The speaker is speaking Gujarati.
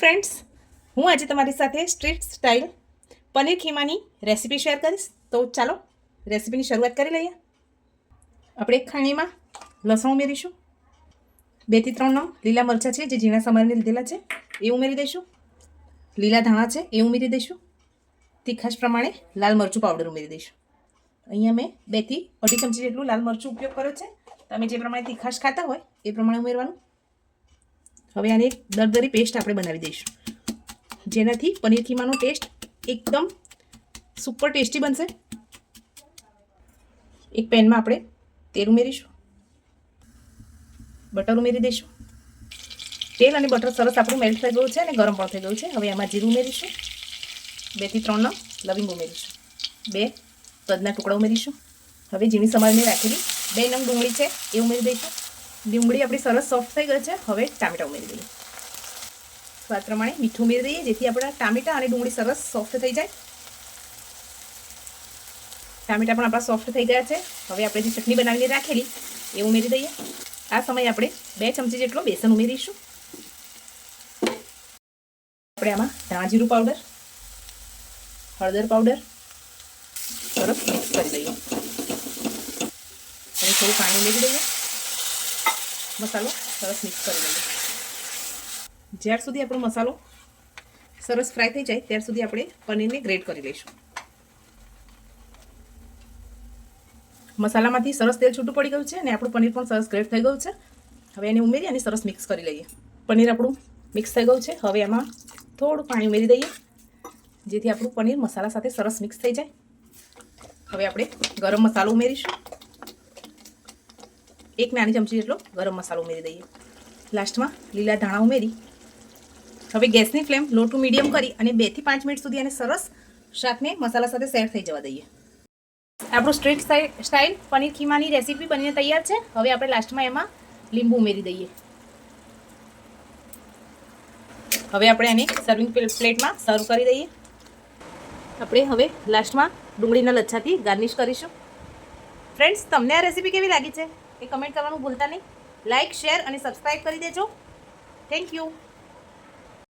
ફ્રેન્ડ્સ હું આજે તમારી સાથે સ્ટ્રીટ સ્ટાઇલ પનીર ખીમાની રેસીપી શેર કરીશ. તો ચાલો રેસીપીની શરૂઆત કરી લઈએ. આપણે એક ખાણીમાં લસણ ઉમેરીશું. બેથી ત્રણ નંગ લીલા મરચાં છે જે ઝીણા સમારીને લીધેલા છે, એ ઉમેરી દઈશું. લીલા ધાણા છે, એ ઉમેરી દઈશું. તીખાશ પ્રમાણે લાલ મરચું પાવડર ઉમેરી દઈશું. અહીંયા મેં બેથી અઢી ચમચી જેટલું લાલ મરચું ઉપયોગ કર્યો છે. તમે જે પ્રમાણે તીખાશ ખાતા હોય, એ પ્રમાણે ઉમેરવાનું. હવે આની દરદરી પેસ્ટ આપણે બનાવી દઈશું. જેનાથી પનીર ખીમાનો ટેસ્ટ એકદમ સુપર ટેસ્ટી બનશે. એક પેનમાં આપણે તેલ ઉમેરીશું. બટર ઉમેરી દઈશું. તેલ અને બટર સરસ આપણું મેલ્ટ થઈ ગયું છે અને ગરમ પણ થઈ ગયું છે. હવે એમાં જીરું ઉમેરીશું. બેથી ત્રણ લવિંગ ઉમેરીશું. બે તજના ટુકડા ઉમેરીશું. હવે ઝીણી સમારીને રાખેલી બે નંગ ડુંગળી છે, એ ઉમેરી દઈશું. ડુંગળી આપણી સરસ સોફ્ટ થઈ ગઈ છે. હવે ટામેટા ઉમેરી દઈએ. સ્વાદ પ્રમાણે મીઠું ઉમેરી દઈએ, જેથી આપણા ટામેટા અને ડુંગળી સરસ સોફ્ટ થઈ જાય. ટામેટા પણ આપણા સોફ્ટ થઈ ગયા છે. હવે આપણે જે ચટણી બનાવીને રાખેલી, એ ઉમેરી દઈએ. આ સમયે આપણે બે ચમચી જેટલો બેસન ઉમેરીશું. આપણે આમાં ધાણા જીરું પાવડર હળદર પાવડર સરસ મિક્સ કરી દઈએ. અને થોડું પાણી ઉમેરી દઈએ. મસાલો સરસ મિક્સ કરી લઈએ. જ્યાર સુધી આપણો મસાલો સરસ ફ્રાય થઈ જાય, ત્યાર સુધી આપણે પનીરને ગ્રેટ કરી લઈશું. મસાલામાંથી સરસ તેલ છૂટું પડી ગયું છે અને આપણું પનીર પણ સરસ ગ્રેટ થઈ ગયું છે. હવે એને ઉમેરી અને સરસ મિક્સ કરી લઈએ. પનીર આપણું મિક્સ થઈ ગયું છે. હવે એમાં થોડું પાણી ઉમેરી દઈએ, જેથી આપણું પનીર મસાલા સાથે સરસ મિક્સ થઈ જાય. હવે આપણે ગરમ મસાલો ઉમેરીશું. એક નાની ચમચી જેટલો ગરમ મસાલો ઉમેરી દઈએ. લાસ્ટમાં લીલા ધાણા ઉમેરી. હવે ગેસની ફ્લેમ લો ટુ મીડિયમ કરી અને બેથી પાંચ મિનિટ સુધી અને સરસ શાકને મસાલા સાથે સેટ થઈ જવા દઈએ. આપણું સ્ટ્રીટ સ્ટાઇલ પનીર ખીમાની રેસીપી બનીને તૈયાર છે. હવે આપણે લાસ્ટમાં એમાં લીંબુ ઉમેરી દઈએ. હવે આપણે એને સર્વિંગ પ્લેટમાં સર્વ કરી દઈએ. આપણે હવે લાસ્ટમાં ડુંગળીના લચ્છાથી ગાર્નિશ કરીશું. ફ્રેન્ડ્સ તમને આ રેસીપી કેવી લાગી છે? એ કમેન્ટ કરવાનું ભૂલતા નહીં. લાઇક શેર અને સબસ્ક્રાઈબ કરી દેજો. Thank you